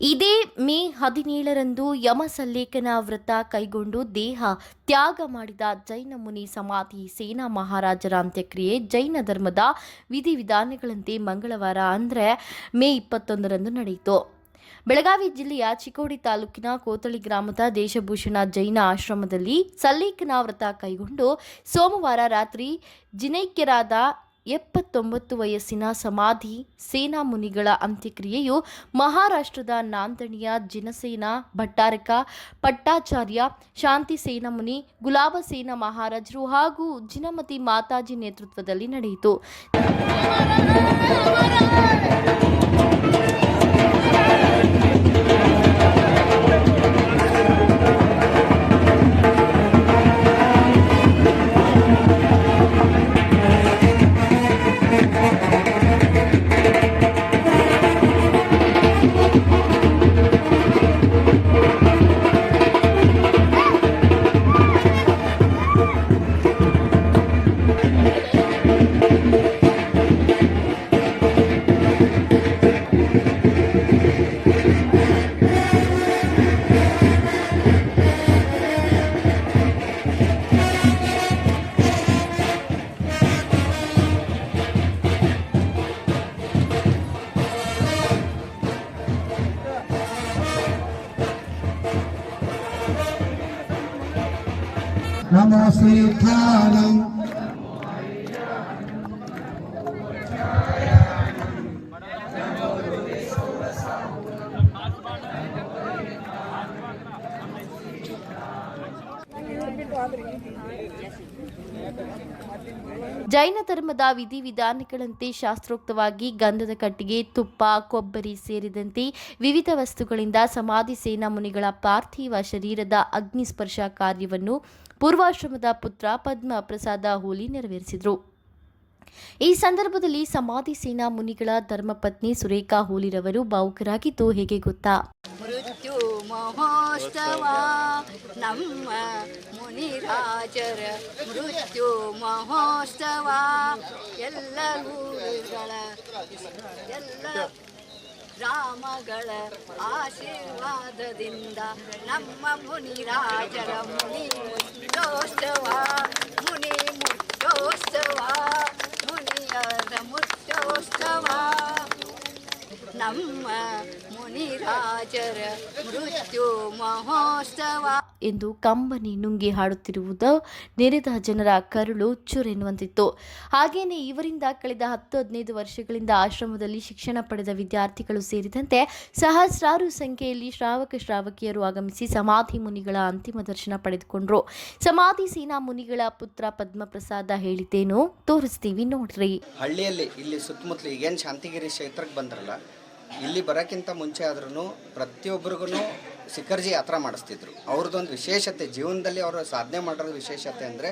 ಇದೇ ಮೇ ಹದಿನೇಳರಂದು ಯಮಸಲ್ಲೇಖನ ವ್ರತ ಕೈಗೊಂಡು ದೇಹ ತ್ಯಾಗ ಮಾಡಿದ ಜೈನ ಮುನಿ ಸಮಾಧಿ ಸೇನಾ ಮಹಾರಾಜರ ಅಂತ್ಯಕ್ರಿಯೆ ಜೈನ ಧರ್ಮದ ವಿಧಿವಿಧಾನಗಳಂತೆ ಮಂಗಳವಾರ ಅಂದರೆ ಮೇ ಇಪ್ಪತ್ತೊಂದರಂದು ನಡೆಯಿತು. ಬೆಳಗಾವಿ ಜಿಲ್ಲೆಯ ಚಿಕ್ಕೋಡಿ ತಾಲೂಕಿನ ಕೋತಳಿ ಗ್ರಾಮದ ದೇಶಭೂಷಣ ಜೈನ ಆಶ್ರಮದಲ್ಲಿ ಸಲ್ಲೇಖನ ವ್ರತ ಕೈಗೊಂಡು ಸೋಮವಾರ ರಾತ್ರಿ ಜಿನೈಕ್ಯರಾದ ಎಪ್ಪತ್ತೊಂಬತ್ತು ವಯಸ್ಸಿನ ಸಮಾಧಿ ಸೇನಾ ಮುನಿಗಳ ಅಂತ್ಯಕ್ರಿಯೆಯು ಮಹಾರಾಷ್ಟ್ರದ ನಾಂದಣಿಯ ಜಿನಸೇನಾ ಭಟ್ಟಾರಕ ಪಟ್ಟಾಚಾರ್ಯ, ಶಾಂತಿ ಸೇನಾ ಮುನಿ, ಗುಲಾಬ ಸೇನಾ ಮಹಾರಾಜರು ಹಾಗೂ ಜಿನಮತಿ ಮಾತಾಜಿ ನೇತೃತ್ವದಲ್ಲಿ ನಡೆಯಿತು. నమో శ్రీకారం Thank you. ಜೈನ ಧರ್ಮದ ವಿಧಿವಿಧಾನಗಳಂತೆ ಶಾಸ್ತ್ರೋಕ್ತವಾಗಿ ಗಂಧದ ಕಟ್ಟಿಗೆ, ತುಪ್ಪ, ಕೊಬ್ಬರಿ ಸೇರಿದಂತೆ ವಿವಿಧ ವಸ್ತುಗಳಿಂದ ಸಮಾಧಿ ಸೇನಾ ಮುನಿಗಳ ಪಾರ್ಥಿವ ಶರೀರದ ಅಗ್ನಿಸ್ಪರ್ಶ ಕಾರ್ಯವನ್ನು ಪೂರ್ವಾಶ್ರಮದ ಪುತ್ರ ಪದ್ಮ ಪ್ರಸಾದ ಹೋಲಿ ನೆರವೇರಿಸಿದರು. ಈ ಸಂದರ್ಭದಲ್ಲಿ ಸಮಾಧಿ ಸೇನಾ ಮುನಿಗಳ ಧರ್ಮಪತ್ನಿ ಸುರೇಖಾ ಹೋಲಿರವರು ಭಾವುಕರಾಗಿದ್ದು ಹೇಗೆ ಗೊತ್ತಾ? ಮೃತ್ಯು ಮಹೋತ್ಸವ, ನಮ್ಮ ಮುನಿರಾಜರ ಮೃತ್ಯು ಮಹೋತ್ಸವ. ಎಲ್ಲ ಊರುಗಳ, ಎಲ್ಲ ರಾಮಗಳ ಆಶೀರ್ವಾದದಿಂದ ನಮ್ಮ ಮುನಿರಾಜರ ಮುನಿ ಮುಟ್ಟೋತ್ಸವ ಮುನಿ ಮುಟ್ಟೋತ್ಸವ ಮುನಿಯರ ಮುಟ್ಟೋತ್ಸವ ನಮ್ಮ ಮುನಿರಾಜರ ಮೃತ್ಯು ಮಹೋತ್ಸವ. ಎಂದು ಕಂಬನಿ ನುಂಗಿ ಹಾಡುತ್ತಿರುವುದು ನೆರೆದ ಜನರ ಕರುಳು ಚುರೆನ್ನುವಂತಿತ್ತು. ಹಾಗೆಯೇ ಇವರಿಂದ ಕಳೆದ ಹತ್ತು ಹದಿನೈದು ವರ್ಷಗಳಿಂದ ಆಶ್ರಮದಲ್ಲಿ ಶಿಕ್ಷಣ ಪಡೆದ ವಿದ್ಯಾರ್ಥಿಗಳು ಸೇರಿದಂತೆ ಸಹಸ್ರಾರು ಸಂಖ್ಯೆಯಲ್ಲಿ ಶ್ರಾವಕ ಶ್ರಾವಕಿಯರು ಆಗಮಿಸಿ ಸಮಾಧಿ ಮುನಿಗಳ ಅಂತಿಮ ದರ್ಶನ ಪಡೆದುಕೊಂಡ್ರು. ಸಮಾಧಿ ಸೇನಾ ಮುನಿಗಳ ಪುತ್ರ ಪದ್ಮಪ್ರಸಾದ ಹೇಳಿದ್ದೇನು? ತೋರಿಸ್ತೀವಿ, ನೋಡ್ರಿ. ಹಳ್ಳಿಯಲ್ಲಿ ಇಲ್ಲಿ ಸುತ್ತಮುತ್ತಲು ಈಗೇನು ಶಾಂತಿಗಿರಿ ಕ್ಷೇತ್ರಕ್ಕೆ ಬಂದ್ರಲ್ಲ, ಇಲ್ಲಿ ಬರೋಕ್ಕಿಂತ ಮುಂಚೆ ಆದ್ರೂ ಪ್ರತಿಯೊಬ್ಬರಿಗೂ ಸಿಖರ್ಜಿ ಯಾತ್ರಾ ಮಾಡಿಸ್ತಿದ್ರು. ಅವ್ರದ್ದೊಂದು ವಿಶೇಷತೆ, ಜೀವನದಲ್ಲಿ ಅವರು ಸಾಧನೆ ಮಾಡಿರೋ ವಿಶೇಷತೆ ಅಂದರೆ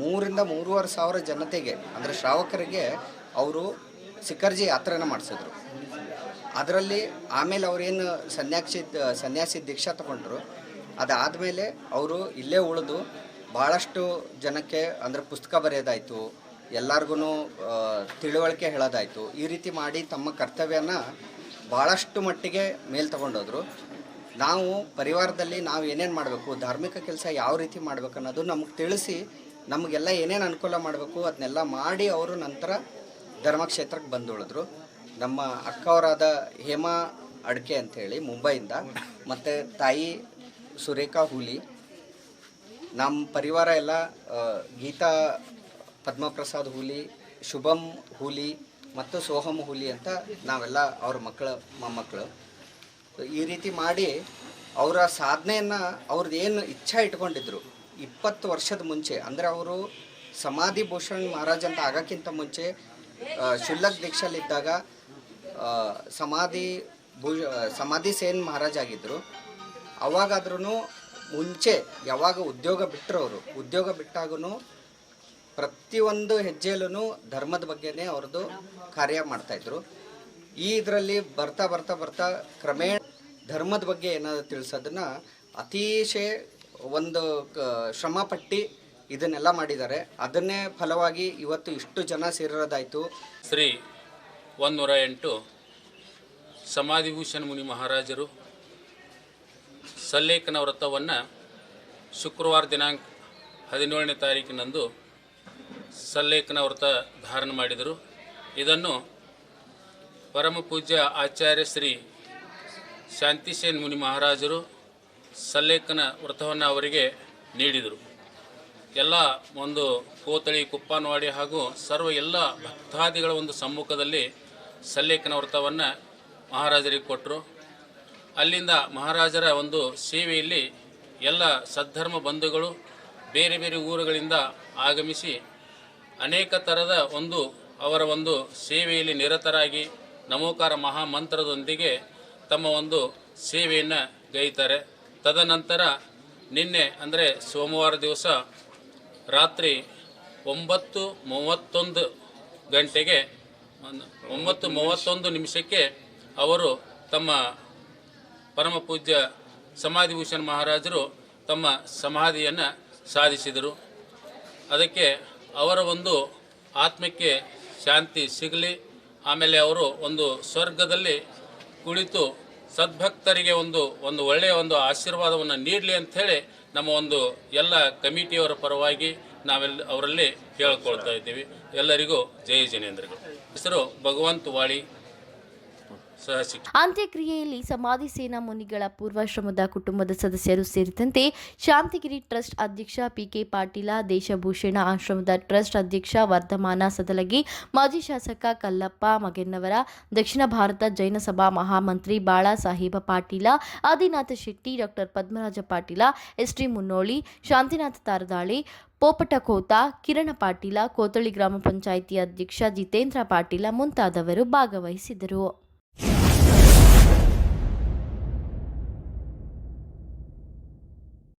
ಮೂರಿಂದ ಮೂರುವರೆ ಸಾವಿರ ಜನತೆಗೆ, ಅಂದರೆ ಶ್ರಾವಕರಿಗೆ ಅವರು ಸಿಖರ್ಜಿ ಯಾತ್ರೆನ ಮಾಡಿಸಿದ್ರು. ಅದರಲ್ಲಿ ಆಮೇಲೆ ಅವರೇನು ಸನ್ಯಾಸಿ ಸನ್ಯಾಸಿ ದೀಕ್ಷಾ ತಗೊಂಡ್ರು. ಅದಾದಮೇಲೆ ಅವರು ಇಲ್ಲೇ ಉಳಿದು ಭಾಳಷ್ಟು ಜನಕ್ಕೆ ಅಂದರೆ ಪುಸ್ತಕ ಬರೆಯೋದಾಯಿತು ಎಲ್ಲರಿಗೂ ತಿಳುವಳಿಕೆ ಹೇಳೋದಾಯಿತು. ಈ ರೀತಿ ಮಾಡಿ ತಮ್ಮ ಕರ್ತವ್ಯನ ಭಾಳಷ್ಟು ಮಟ್ಟಿಗೆ ಮೇಲ್ ತಗೊಂಡೋದ್ರು. ನಾವು ಪರಿವಾರದಲ್ಲಿ ನಾವು ಏನೇನು ಮಾಡಬೇಕು, ಧಾರ್ಮಿಕ ಕೆಲಸ ಯಾವ ರೀತಿ ಮಾಡಬೇಕು ಅನ್ನೋದು ನಮಗೆ ತಿಳಿಸಿ ನಮಗೆಲ್ಲ ಏನೇನು ಅನುಕೂಲ ಮಾಡಬೇಕು ಅದನ್ನೆಲ್ಲ ಮಾಡಿ ಅವರು ನಂತರ ಧರ್ಮಕ್ಷೇತ್ರಕ್ಕೆ ಬಂದು ಉಳಿದ್ರು ನಮ್ಮ ಅಕ್ಕವರಾದ ಹೇಮಾ ಅಡ್ಕೆ ಅಂಥೇಳಿ ಮುಂಬೈಯಿಂದ, ಮತ್ತು ತಾಯಿ ಸುರೇಖಾ ಹುಲಿ ನಮ್ಮ ಪರಿವಾರ ಎಲ್ಲ ಗೀತಾ ಪದ್ಮಪ್ರಸಾದ್ ಹುಲಿ, ಶುಭಂ ಹುಲಿ, ಮತ್ತು ಸೋಹಮ್ ಹುಲಿ ಅಂತ ನಾವೆಲ್ಲ ಅವ್ರ ಮಕ್ಕಳು, ಮೊಮ್ಮಕ್ಕಳು. ಈ ರೀತಿ ಮಾಡಿ ಅವರ ಸಾಧನೆಯನ್ನು ಅವ್ರದ್ದು ಏನು ಇಚ್ಛಾ ಇಟ್ಕೊಂಡಿದ್ರು. ಇಪ್ಪತ್ತು ವರ್ಷದ ಮುಂಚೆ, ಅಂದರೆ ಅವರು ಸಮಾಧಿ ಭೂಷಣ್ ಮಹಾರಾಜ್ ಅಂತ ಆಗೋಕ್ಕಿಂತ ಮುಂಚೆ ಶುಲ್ಲಕ್ ದೀಕ್ಷಲಿದ್ದಾಗ ಸಮಾಧಿ ಭೂ ಸಮಾಧಿ ಸೇನ್ ಮಹಾರಾಜ್ ಆಗಿದ್ದರು ಅವಾಗಾದ್ರೂ ಮುಂಚೆ ಯಾವಾಗ ಉದ್ಯೋಗ ಬಿಟ್ಟರು ಅವರು. ಉದ್ಯೋಗ ಬಿಟ್ಟಾಗೂ ಪ್ರತಿಯೊಂದು ಹೆಜ್ಜೆಯಲ್ಲೂ ಧರ್ಮದ ಬಗ್ಗೆನೇ ಅವ್ರದ್ದು ಕಾರ್ಯ ಮಾಡ್ತಾಯಿದ್ರು ಈ ಇದರಲ್ಲಿ ಬರ್ತಾ ಬರ್ತಾ ಬರ್ತಾ ಕ್ರಮೇಣ ಧರ್ಮದ ಬಗ್ಗೆ ಏನಾದ್ರು ತಿಳಿಸೋದನ್ನ ಅತಿಶಯ ಒಂದು ಕ ಶ್ರಮ ಪಟ್ಟು ಇದನ್ನೆಲ್ಲ ಮಾಡಿದ್ದಾರೆ. ಅದನ್ನೇ ಫಲವಾಗಿ ಇವತ್ತು ಇಷ್ಟು ಜನ ಸೇರಿರೋದಾಯಿತು. ಶ್ರೀ ಒಂದೂರ ಎಂಟು ಸಮಾಧಿಭೂಷಣ ಮುನಿ ಮಹಾರಾಜರು ಸಲ್ಲೇಖನ ವ್ರತವನ್ನು ಶುಕ್ರವಾರ ದಿನಾಂಕ ಹದಿನೇಳನೇ ತಾರೀಕಿನಂದು ಸಲ್ಲೇಖನ ವ್ರತ ಧಾರಣ ಮಾಡಿದರು. ಇದನ್ನು ಪರಮ ಪೂಜ್ಯ ಆಚಾರ್ಯ ಶ್ರೀ ಶಾಂತಿಸೇನ್ ಮುನಿ ಮಹಾರಾಜರು ಸಲ್ಲೇಖನ ವ್ರತವನ್ನು ಅವರಿಗೆ ನೀಡಿದರು. ಎಲ್ಲ ಒಂದು ಕೋತಳಿ, ಕುಪ್ಪಾನವಾಡಿ ಹಾಗೂ ಸರ್ವ ಎಲ್ಲ ಭಕ್ತಾದಿಗಳ ಒಂದು ಸಮ್ಮುಖದಲ್ಲಿ ಸಲ್ಲೇಖನ ವ್ರತವನ್ನು ಮಹಾರಾಜರಿಗೆ ಕೊಟ್ಟರು ಅಲ್ಲಿಂದ ಮಹಾರಾಜರ ಒಂದು ಸೇವೆಯಲ್ಲಿ ಎಲ್ಲ ಸದ್ಧರ್ಮ ಬಂಧುಗಳು ಬೇರೆ ಬೇರೆ ಊರುಗಳಿಂದ ಆಗಮಿಸಿ ಅನೇಕ ಥರದ ಒಂದು ಅವರ ಒಂದು ಸೇವೆಯಲ್ಲಿ ನಿರತರಾಗಿ ನಮೋಕಾರ ಮಹಾಮಂತ್ರದೊಂದಿಗೆ ತಮ್ಮ ಒಂದು ಸೇವೆಯನ್ನು ಗೈತಾರೆ. ತದನಂತರ ನಿನ್ನೆ ಅಂದರೆ ಸೋಮವಾರ ದಿವಸ ರಾತ್ರಿ ಒಂಬತ್ತು ಮೂವತ್ತೊಂದು ಗಂಟೆಗೆ, ಒಂಬತ್ತು ಮೂವತ್ತೊಂದು ನಿಮಿಷಕ್ಕೆ ಅವರು ತಮ್ಮ ಪರಮ ಪೂಜ್ಯ ಸಮಾಧಿಭೂಷಣ್ ಮಹಾರಾಜರು ತಮ್ಮ ಸಮಾಧಿಯನ್ನು ಸಾಧಿಸಿದರು. ಅದಕ್ಕೆ ಅವರ ಒಂದು ಆತ್ಮಕ್ಕೆ ಶಾಂತಿ ಸಿಗಲಿ. ಆಮೇಲೆ ಅವರು ಒಂದು ಸ್ವರ್ಗದಲ್ಲಿ ಕುಳಿತು ಸದ್ಭಕ್ತರಿಗೆ ಒಂದು ಒಂದು ಒಳ್ಳೆಯ ಒಂದು ಆಶೀರ್ವಾದವನ್ನು ನೀಡಲಿ ಅಂಥೇಳಿ ನಮ್ಮ ಒಂದು ಎಲ್ಲ ಕಮಿಟಿಯವರ ಪರವಾಗಿ ನಾವೆಲ್ಲ ಅವರಲ್ಲಿ ಕೇಳ್ಕೊಳ್ತಾ ಇದ್ದೀವಿ. ಎಲ್ಲರಿಗೂ ಜಯ ಜಿನೇಂದ್ರಗಳು. ಹೆಸರು ಭಗವಂತ ವಾಳಿ ಅಂತ್ಯಕ್ರಿಯೆಯಲ್ಲಿ ಸಮಾಧಿ ಸೇನಾ ಮುನಿಗಳ ಪೂರ್ವಾಶ್ರಮದ ಕುಟುಂಬದ ಸದಸ್ಯರು ಸೇರಿದಂತೆ ಶಾಂತಿಗಿರಿ ಟ್ರಸ್ಟ್ ಅಧ್ಯಕ್ಷ ಪಿಕೆ ಪಾಟೀಲ, ದೇಶಭೂಷಣ ಆಶ್ರಮದ ಟ್ರಸ್ಟ್ ಅಧ್ಯಕ್ಷ ವರ್ಧಮಾನ ಸದಲಗಿ, ಮಾಜಿ ಶಾಸಕ ಕಲ್ಲಪ್ಪ ಮಗೆನ್ನವರ, ದಕ್ಷಿಣ ಭಾರತ ಜೈನ ಸಭಾ ಮಹಾಮಂತ್ರಿ ಬಾಳಾ ಸಾಹೇಬ ಪಾಟೀಲ, ಆದಿನಾಥ ಶೆಟ್ಟಿ, ಡಾಕ್ಟರ್ ಪದ್ಮರಾಜ ಪಾಟೀಲ, ಎಸ್ಟಿ ಮುನ್ನೋಳಿ, ಶಾಂತಿನಾಥ ತಾರದಾಳಿ, ಪೋಪಟ ಕೋತ, ಕಿರಣ ಪಾಟೀಲ ಕೋತಳಿ ಗ್ರಾಮ ಪಂಚಾಯಿತಿ ಅಧ್ಯಕ್ಷ ಜಿತೇಂದ್ರ ಪಾಟೀಲ ಮುಂತಾದವರು ಭಾಗವಹಿಸಿದರು.